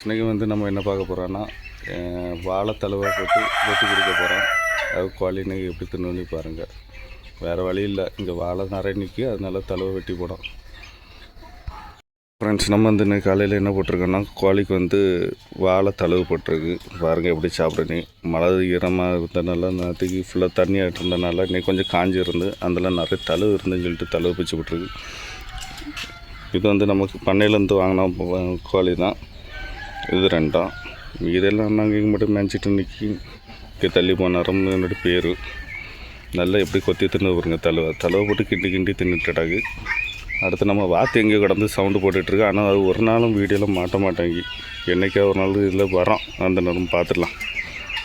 இன்றைக்கி வந்து நம்ம என்ன பார்க்க போகிறோன்னா வாழைத்தழுவை போட்டு வெட்டி கொடுக்க போகிறோம் அது கோழி இன்னைக்கு எப்படி தின்னு பாருங்கள் வேறு வழி இல்லை. இங்கே வாழை நிறைய நிற்கி அதனால தழுவை வெட்டி போடும் ஃப்ரெண்ட்ஸ் நம்ம வந்து இன்றைக்கி காலையில் என்ன போட்டிருக்கோன்னா கோழிக்கு வந்து வாழை தழுவு போட்டிருக்கு. பாருங்கள் எப்படி சாப்பிடுன்னு மழை ஈரமாக இருந்தனால நேற்றுக்கு ஃபுல்லாக தண்ணி இருந்தனால இன்னைக்கு கொஞ்சம் காஞ்சி இருந்து அதில் நிறைய தழுவு இருந்துன்னு சொல்லிட்டு தழுவு பிச்சு விட்ருக்கு இது வந்து நமக்கு பண்ணையிலேருந்து வாங்கின கோழி தான். இது ரெண்டாம் இதெல்லாம் நாங்கள் இங்கே மட்டும் நினச்சிட்டு நிற்கி தள்ளி போனாரம் என்னோட பேர். நல்லா எப்படி கொத்தி தின்னு பாருங்க தழுவை தழுவை போட்டு கிண்டி கிண்டி தின்னுட்டாக்கு அடுத்து நம்ம வாத்து எங்கேயோ கிடந்து சவுண்டு போட்டுட்ருக்கு ஆனால் அது ஒரு நாளும் வீடியோவில் மாட்ட மாட்டேங்கி. என்றைக்கா ஒரு நாள் இதில் வரோம். அந்த நேரம் பார்த்துடலாம்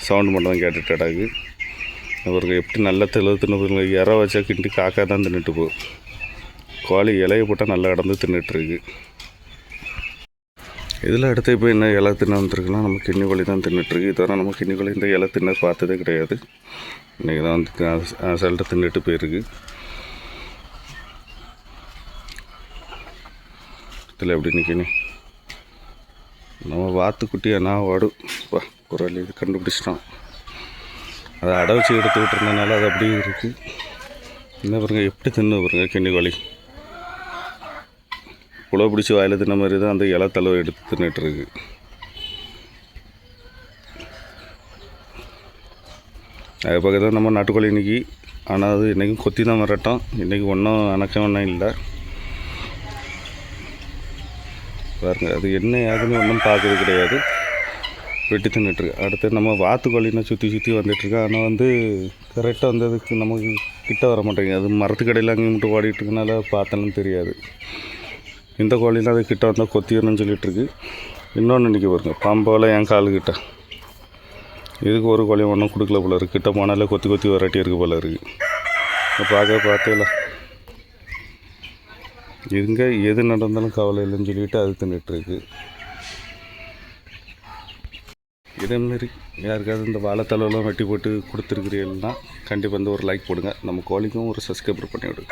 சவுண்டு மட்டும் தான் கேட்டுட்டாக்கு அவருக்கு எப்படி நல்லா தெளிவு தின்னு இற வச்சா கிண்டி காக்கா தான் தின்னுட்டு போகும் கோழி இலையை போட்டால் நல்லா கிடந்து தின்னுட்டுருக்கு இதில் அடுத்து இப்போ என்ன இலை தின்ன வந்துருக்குனா நம்ம கிண்ணி கோழி தான் தின்னுட்டுருக்கு இதுவரை நம்ம கிண்ணி கோழி இந்த இலை தின்ன பார்த்ததே கிடையாது. இன்றைக்கி தான் வந்து அசல்ட்டு தின்னுட்டு போயிருக்கு. இதில் எப்படி நிற்கணும் நம்ம வாத்துக்குட்டி என்ன வாடு. வா குரல் இது கண்டுபிடிச்சிட்டோம் அதை அடை வச்சு எடுத்து விட்டுருந்தனால அது அப்படியே இருக்குது என்ன பாருங்க எப்படி தின்னு பாருங்க கிண்ணி கோழி. உழவு பிடிச்சி வாயில் தின்ன மாதிரி தான் அந்த இலை தழுவை எடுத்து தின்னுட்டுருக்கு அது பக்கத்தில் தான் நம்ம நாட்டுக்கோழி இன்றைக்கி ஆனால் அது இன்றைக்கும் கொத்தி தான் வரட்டும். இன்றைக்கி ஒன்றும் அணக்கம் ஒன்றும் இல்லை. பாருங்க அது என்ன ஏதுன்னு ஒன்றும் பார்க்கறது கிடையாது. வெட்டி தின்னுட்டுருக்கு அடுத்து நம்ம வாத்துக்கோழினா சுற்றி சுற்றி வந்துட்டுருக்கு ஆனால் வந்து கரெக்டாக வந்ததுக்கு நமக்கு கிட்ட வர மாட்டேங்குது. அது மரத்துக்கடையில் அங்கேயும் மட்டும் ஓடிட்டுருக்கனால பார்த்தாலும் தெரியாது. இந்த கோழியில் அது கிட்ட வந்தால் கொத்திடணும்னு சொல்லிட்டு இருக்கு இன்னொன்று இன்றைக்கி பாருங்க பாம்போல் என் காலுக்கிட்ட. இதுக்கு ஒரு கோழி ஒன்றும் கொடுக்கல போல இருக்குது கிட்ட போனாலே கொத்தி கொத்தி வராட்டி இருக்குது போல இருக்குது பார்க்க பார்த்தேல இதுங்க எது நடந்தாலும் கவலை இல்லைன்னு சொல்லிட்டு அது தின்னுட்டுருக்கு. இதேமாரி யாருக்காவது இந்த வாழைத்தளவெல்லாம் வெட்டி போட்டு கொடுத்துருக்கிறீங்கன்னா கண்டிப்பாக வந்து ஒரு லைக் போடுங்க. நம்ம கோழிக்கும் ஒரு சப்ஸ்கிரைபர் பண்ணி விடுங்க.